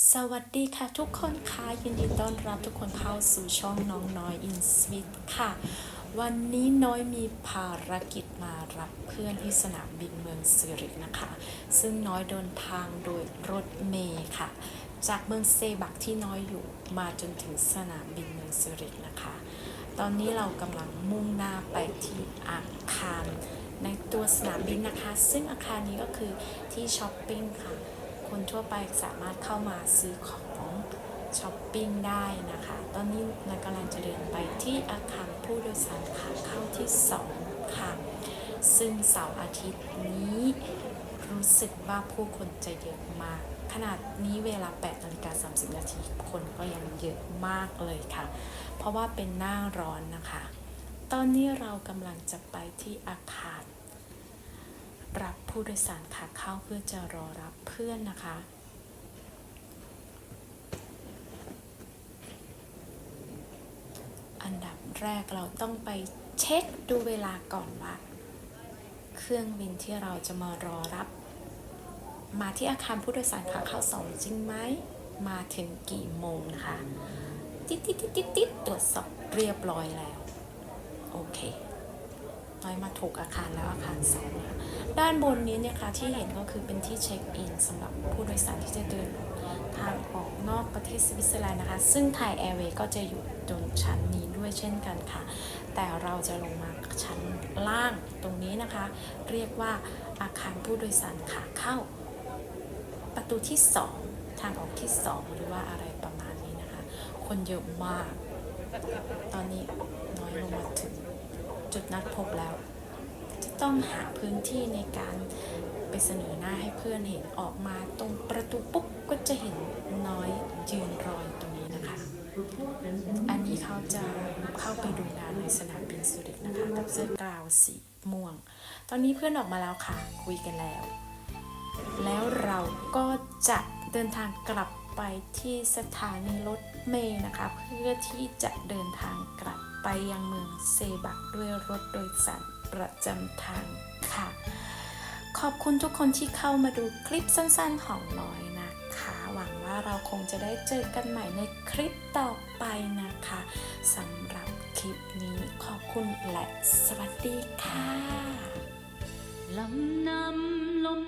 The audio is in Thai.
สวัสดีค่ะทุกคนค่ะยินดีต้อนรับทุกคนเข้าสู่ช่องน้องน้อยอินสวิตค่ะ วันนี้น้อยมีภารกิจมารับเพื่อนที่สนามบินเมืองสิรินะคะ ซึ่งน้อยเดินทางโดยรถเมย์ค่ะ จากเมืองเซบักที่น้อยอยู่มาจนถึงสนามบินเมืองสิรินะคะ ตอนนี้เรากำลังมุ่งหน้าไปที่อาคารในตัวสนามบินนะคะ ซึ่งอาคารนี้ก็คือที่ช้อปปิ้งค่ะ คนทั่วไปสามารถเข้ามาซื้อของช้อปปิ้งได้นะคะ ตอนนี้เรากำลังจะเดินไปที่อาคารผู้โดยสารขาเข้าที่ 2 ค่ะ ซึ่งเสาร์อาทิตย์นี้รู้สึกว่าผู้คนจะเยอะมาก ขนาดนี้เวลา8นาฬิกา30 นาทีคนก็ยังเยอะมากเลยค่ะ เพราะว่าเป็นหน้าร้อนนะคะ ตอนนี้เรากำลังจะไปที่อาคาร ผู้โดยสารขาเข้าเพื่อจะรอรับเพื่อนนะคะ อันดับแรกเราต้องไปเช็คดูเวลาก่อนว่า เครื่องบินที่เราจะมารอรับ มาที่อาคารผู้โดยสารขาเข้าสองจริงไหม มาถึงกี่โมงนะคะ ติดติดติดติดติดตรวจสอบเรียบร้อยแล้ว โอเค น้อยมาถูกอาคารแล้วอาคารสองนะคะด้านบนนี้เนี่ยค่ะที่เห็นก็คือเป็นที่เช็คอินสำหรับผู้โดยสารที่จะเดินทางออกนอกประเทศสวิตเซอร์แลนด์นะคะ ซึ่งไทยแอร์เวย์ก็จะอยู่ตรงชั้นนี้ด้วยเช่นกันค่ะ แต่เราจะลงมาชั้นล่างตรงนี้นะคะ เรียกว่าอาคารผู้โดยสารขาเข้า ประตูที่ 2 ทางออกที่ 2 หรือว่าอะไรประมาณนี้นะคะ คนเยอะมาก ตอนนี้น้อยลงมาถึง จุดนัดพบแล้ว จะต้องหาพื้นที่ในการไปเสนอหน้าให้เพื่อนเห็นออกมาตรงประตูปุ๊บก็จะเห็นน้อยยืนรออยู่ตรงนี้นะคะ อันนี้เขาจะเข้าไปดูงานในสนามบินสุริตนะคะกับเสื้อกาวสีม่วง ตอนนี้เพื่อนออกมาแล้วค่ะ คุยกันแล้ว แล้วเราก็จะเดินทางกลับ ไปที่สถานีรถเมล์นะคะ เพื่อที่จะเดินทางกลับไปยังเมืองเซบักด้วยรถโดยสารประจำทางค่ะ ขอบคุณทุกคนที่เข้ามาดูคลิปสั้นๆของน้อยนะคะ หวังว่าเราคงจะได้เจอกันใหม่ในคลิปต่อไปนะคะสำหรับคลิปนี้ขอบคุณและสวัสดีค่ะลำนำลม